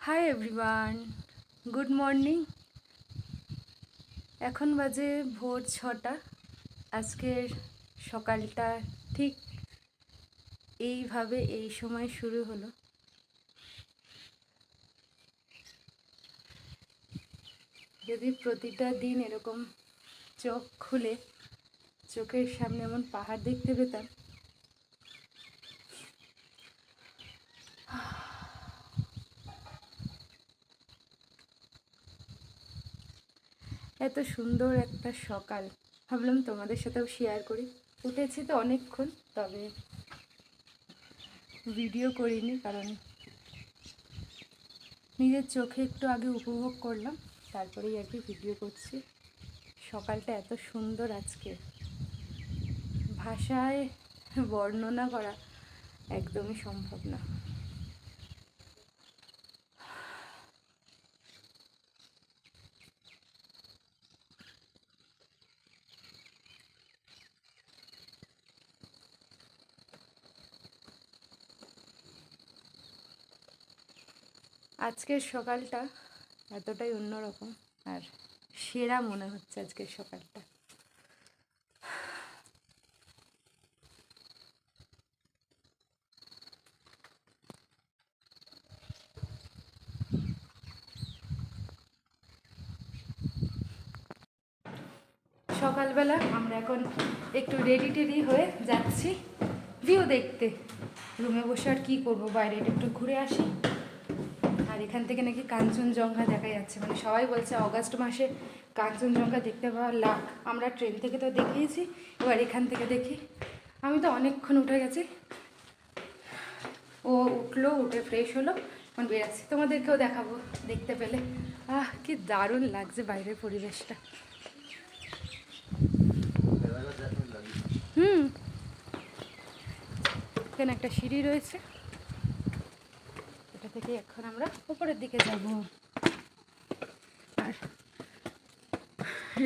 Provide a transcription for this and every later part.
Hi everyone good morning এখন বাজে ভোর ছটা। আজকের সকালটা ঠিক এইভাবে এই সময় শুরু হলো। যদি প্রতিটা দিন এরকম চোখ খুলে, চোখের সামনে এমন পাহাড় দেখতে পেতাম এত সুন্দর একটা সকাল। ভাবলাম তোমাদের সাথেও শেয়ার করি। উঠেছি তো অনেকক্ষণ, তবে ভিডিও করিনি কারণ নিজের চোখে একটু আগে উপভোগ করলাম, তারপরেই আর কি ভিডিও করছি। সকালটা এত সুন্দর আজকে। ভাষায় বর্ণনা করা একদমই সম্ভব না। আজকের সকালটা এতটাই অন্যরকম আর সেরা মনে হচ্ছে আজকের সকালটা। সকালবেলা আমরা এখন একটু রেডি টেডি হয়ে যাচ্ছি। ভিউ দেখতে। রুমে বসে আর কী করব বাইরে একটু ঘুরে আসি। এখান থেকে নাকি কাঞ্চনজঙ্ঘা দেখা যাচ্ছে। মানে সবাই বলছে অগাস্ট মাসে কাঞ্চনজঙ্ঘা দেখতে পাওয়ার লাভ আমরা ট্রেন থেকে তো দেখিয়েছি, এবার এখান থেকে দেখি। আমি তো অনেকক্ষণ উঠে গেছি। ও উঠল, উঠে ফ্রেশ হলো, এখন বেরাচ্ছি। তোমাদেরকেও দেখাবো দেখতে পেলে। আহ, কি দারুণ লাগছে বাইরের পরিবেশটা। হুম। এখানে একটা সিঁড়ি রয়েছে। থেকে এখন আমরা উপরের দিকে যাব। আর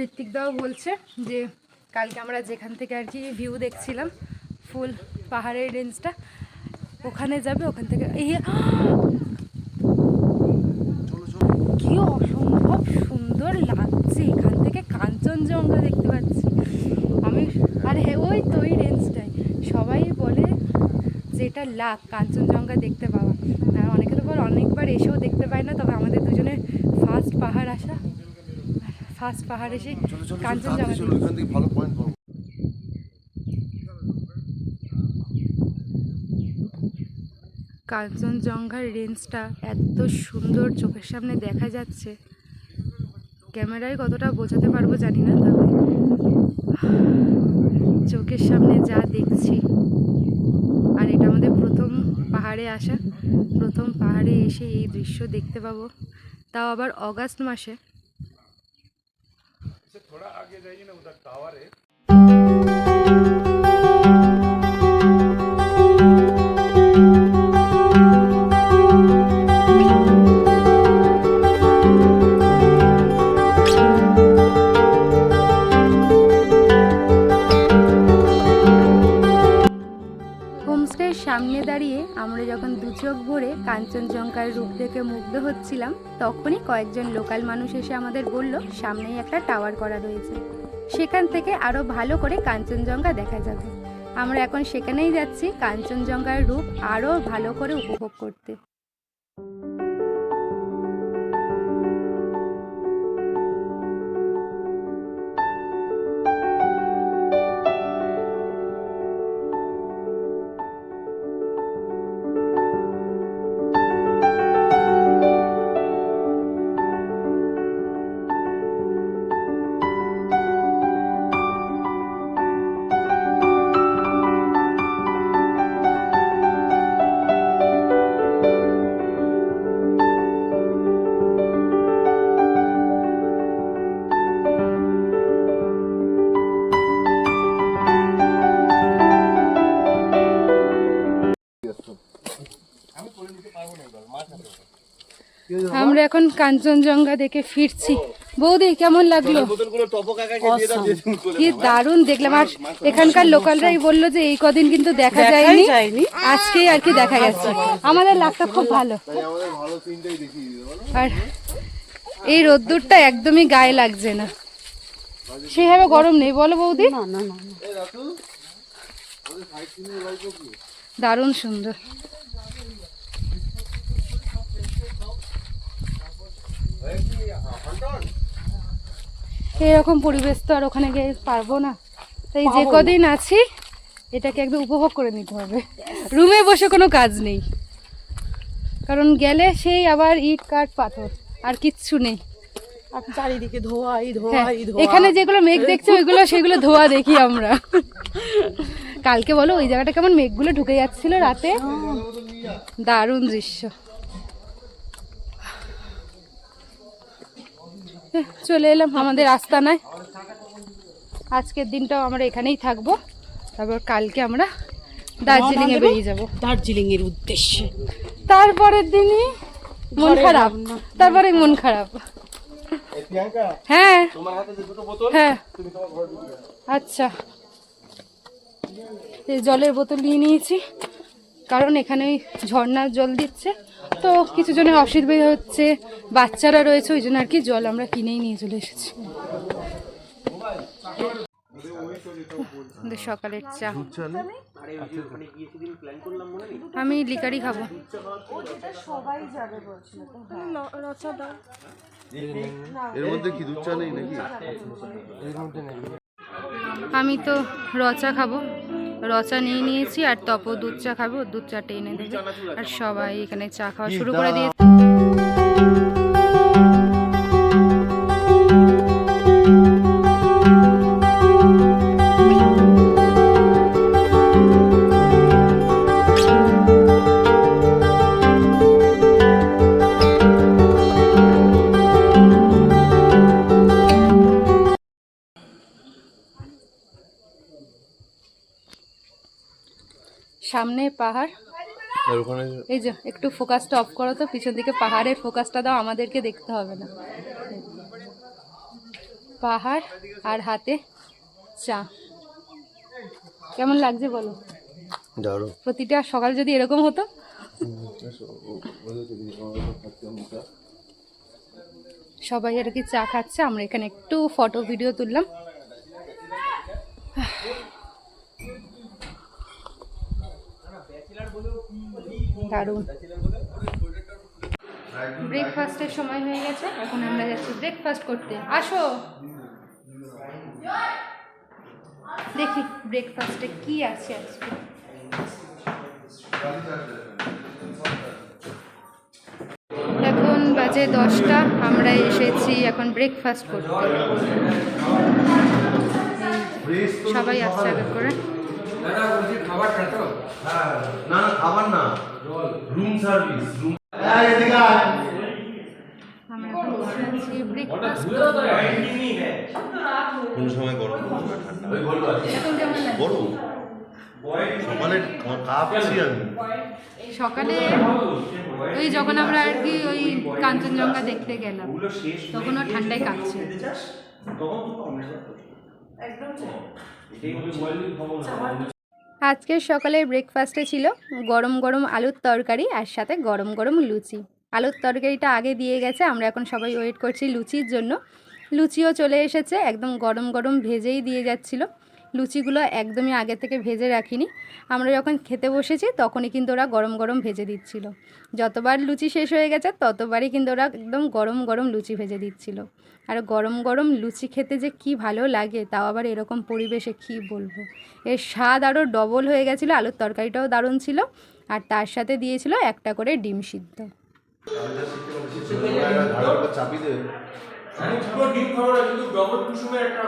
ঋত্বিক দাও বলছে যে, কালকে আমরা যেখান থেকে আর কি ভিউ দেখছিলাম, ফুল পাহাড়ের রেঞ্জটা ওখানে যাবে, ওখান থেকে এই কি অসম্ভব সুন্দর লাগছে, এখান থেকে কাঞ্চনজঙ্ঘা দেখতে পাচ্ছি। আমি, আরে হ্যাঁ ওই তো, ওই রেঞ্জটাই সবাই বলে যে এটা লাখ কাঞ্চনজঙ্ঘা দেখতে পাওয়া। বল অনেকবার এসেও দেখতে পায় না তবে আমাদের দুজনের ফার্স্ট পাহাড় আসা। ফার্স্ট পাহাড় এসে কাঞ্চনজঙ্ঘা ভালো পয়েন্ট কাঞ্চনজঙ্ঘার রেঞ্জটা এত সুন্দর চোখের সামনে দেখা যাচ্ছে। ক্যামেরায় কতটা বোঝাতে পারব জানি না তবে চোখের সামনে যা দেখছি আর এটা আমাদের প্রথম পাহাড়ে আসা। প্রথম পাহাড়ে এসে এই দৃশ্য দেখতে পাবো। তাও আবার অগাস্ট মাসে। হোমস্টের ভরে কাঞ্চনজঙ্ঘার রূপ দেখে মুগ্ধ হচ্ছিলাম। তখনই কয়েকজন লোকাল মানুষ এসে আমাদের বলল, সামনেই একটা টাওয়ার করা রয়েছে। সেখান থেকে আরও ভালো করে কাঞ্চনজঙ্ঘা দেখা যাবে। আমরা এখন সেখানেই যাচ্ছি কাঞ্চনজঙ্ঘার রূপ আরও ভালো করে উপভোগ করতে। আমরা এখন কাঞ্চনজঙ্ঘা দেখে ফিরছি। বৌদি কেমন লাগল? কি দারুণ দেখলাম। আর এখানকার লোকালরাই বলল যে এই কদিন কিন্তু দেখা যায়নি। আজকে আর কি দেখা গেছে। আমাদের লাকটা খুব ভালো। আর এই রোদ্দুরটা একদমই গায়ে লাগছে না। সেইভাবে গরম নেই। বলো বৌদি। দারুণ সুন্দর। এরকম পরিবেশ তো আর ওখানে গিয়ে পারব না। তাই যে কদিন আছি এটাকে একদম উপভোগ করে নিতে হবে। রুমে বসে কোনো কাজ নেই। কারণ গেলে সেই আবার ইট কাঠ পাথর আর কিচ্ছু নেই। আর চারিদিকে ধোয়াই হ্যাঁ, ধোয়াই ধোয়া। এখানে যেগুলো মেঘ দেখছি ওইগুলো সেগুলো ধোয়া দেখি আমরা। কালকে বলো ওই জায়গাটা কেমন মেঘগুলো ঢুকে যাচ্ছিল রাতে? দারুণ দৃশ্য। চলে এলাম আমাদের আস্তানায়। আজকের দিনটাও আমরা এখানেই থাকব। তারপর কালকে আমরা দার্জিলিং এ বেরিয়ে যাব। দার্জিলিং এর উদ্দেশ্যে। তারপরের দিনই মন খারাপ। তারপরে মন খারাপ। হ্যাঁ। হ্যাঁ। আচ্ছা। এই জলের বোতল নিয়ে নিয়েছি। কারণ এখানে ওই ঝর্ণার জল দিচ্ছে। তো কিছু জনের অসুবিধা হচ্ছে বাচ্চারা রয়েছে ওই জন্য আর কি জল আমরা কিনেই নিয়ে চলে এসেছি। সকালের চা। আমি লিকারি খাব। এর মধ্যে কি দুধ চা নেই নাকি? আমি তো রচা খাব। রচা নিয়ে নিয়েছি, আর তপ দুধ চা খাব দুধ চাটা এনে দেবে। আর সবাই এখানে চা খাওয়া শুরু করে দিয়েছে। সামনে পাহাড়। এই যে একটু ফোকাসটা অফ করো তো পিছন দিকে পাহাড়ের ফোকাসটা দাও আমাদেরকে দেখতে হবে না। পাহাড় আর হাতে চা। কেমন লাগছে বলো? প্রতিটা সকাল যদি এরকম হতো? সবাই আর কি চা খাচ্ছে আমরা এখানে একটু ফটো ভিডিও তুললাম। দারুণ। ব্রেকফাস্টের সময় হয়ে গেছে এখন আমরা যাচ্ছি ব্রেকফাস্ট করতে। আসো। দেখি ব্রেকফাস্টে কি আছে আজকে। এখন বাজে দশটা আমরা এসেছি এখন ব্রেকফাস্ট করতে। সবাই আসছে আগে করে। হ্যাঁ। না না। খাবার না রুম সার্ভিস রুম কোন সময় গরম ঠান্ডা। গরম। সকালে কাঁপছি আমি সকালে ওই যখন আমরা আর কি ওই কাঞ্চনজঙ্ঘা দেখতে গেলাম তখন ও ঠান্ডায় কাঁপছে। আজকের সকালের ব্রেকফাস্টে ছিল গরম গরম আলুর তরকারি আর সাথে গরম গরম লুচি। আলুর তরকারিটা আগে দিয়ে গেছে, আমরা এখন সবাই ওয়েট করছি লুচির জন্য। লুচিও চলে এসেছে, একদম গরম গরম ভেজেই দিয়ে যাচ্ছিল। লুচিগুলো একদমই আগে থেকে ভেজে রাখিনি। আমরা যখন খেতে বসেছি, তখনই কিন্তু ওরা গরম গরম ভেজে দিচ্ছিল। যতবার লুচি শেষ হয়ে গেছে, ততবারই কিন্তু ওরা একদম গরম গরম লুচি ভেজে দিচ্ছিল। আর গরম গরম লুচি খেতে যে কি ভালো লাগে, তাও আবার এরকম পরিবেশে কি বলব? এর স্বাদ আরও ডবল হয়ে গেছিল, আলুর তরকারিটাও দারুণ ছিল। আর তার সাথে দিয়েছিল একটা করে ডিম সিদ্ধ। চাপি দে আমি পুরো ডিম না, কিন্তু ডবল কুসুমের একটা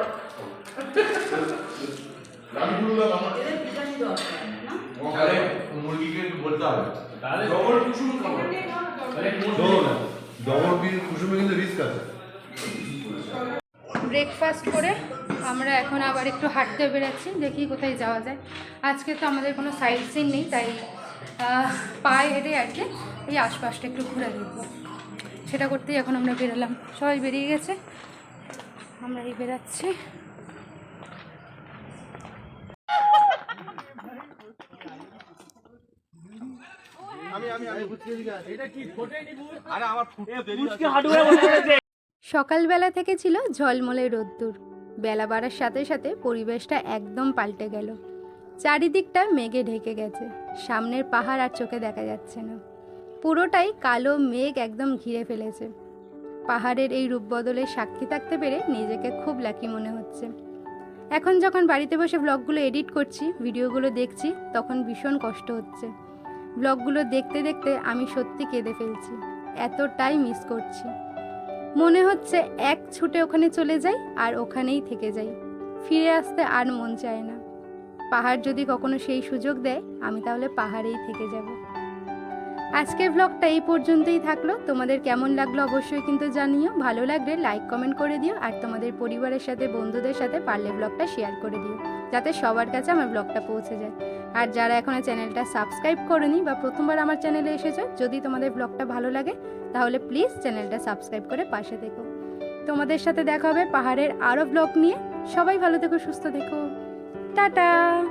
ব্রেকফাস্ট করে আমরা এখন আবার একটু হাঁটতে বেরোচ্ছি, দেখি কোথায় যাওয়া যায়। আজকে তো আমাদের কোনো সাইড সিন নেই, তাই পায়ে হেঁটে আর কি এই আশপাশটা একটু ঘুরে দেখব। সেটা করতেই এখন আমরা বেরোলাম। সবাই বেরিয়ে গেছে। আমরা এই বেরাচ্ছি। সকালবেলা থেকে ছিল ঝলমলে রোদ্দুর। বেলা বাড়ার সাথে সাথে পরিবেশটা একদম পাল্টে গেল। চারিদিকটা মেঘে ঢেকে গেছে। সামনের পাহাড় আর চোখে দেখা যাচ্ছে না। পুরোটাই কালো মেঘ একদম ঘিরে ফেলেছে। পাহাড়ের এই রূপ বদলের সাক্ষী থাকতে পেরে নিজেকে খুব লাকি মনে হচ্ছে। এখন যখন বাড়িতে বসে ব্লগগুলো এডিট করছি ভিডিওগুলো দেখছি তখন ভীষণ কষ্ট হচ্ছে। ব্লগগুলো দেখতে দেখতে আমি সত্যি কেঁদে ফেলছি। এতটাই মিস করছি। মনে হচ্ছে এক ছুটে ওখানে চলে যাই আর ওখানেই থেকে যাই। ফিরে আসতে আর মন চায় না। পাহাড় যদি কখনো সেই সুযোগ দেয়, আমি তাহলে পাহাড়েই থেকে যাব। আজকের ব্লগটা এই পর্যন্তই থাকল। তোমাদের কেমন লাগল অবশ্যই কিন্তু জানিও। ভালো লাগলে লাইক কমেন্ট করে দিও। আর তোমাদের পরিবারের সাথে, বন্ধুদের সাথে পারলে ব্লগটা শেয়ার করে দিও। যাতে সবার কাছে আমার ব্লগটা পৌঁছে যায়। আর যারা এখনও চ্যানেলটা সাবস্ক্রাইব করেনি বা প্রথমবার আমার চ্যানেলে এসেছ, যদি তোমাদের ব্লগটা ভালো লাগে, তাহলে প্লিজ চ্যানেলটা সাবস্ক্রাইব করে পাশে থেকো। তোমাদের সাথে দেখা হবে পাহাড়ের আরও ব্লগ নিয়ে। সবাই ভালো থেকো, সুস্থ থেকো। টাটা!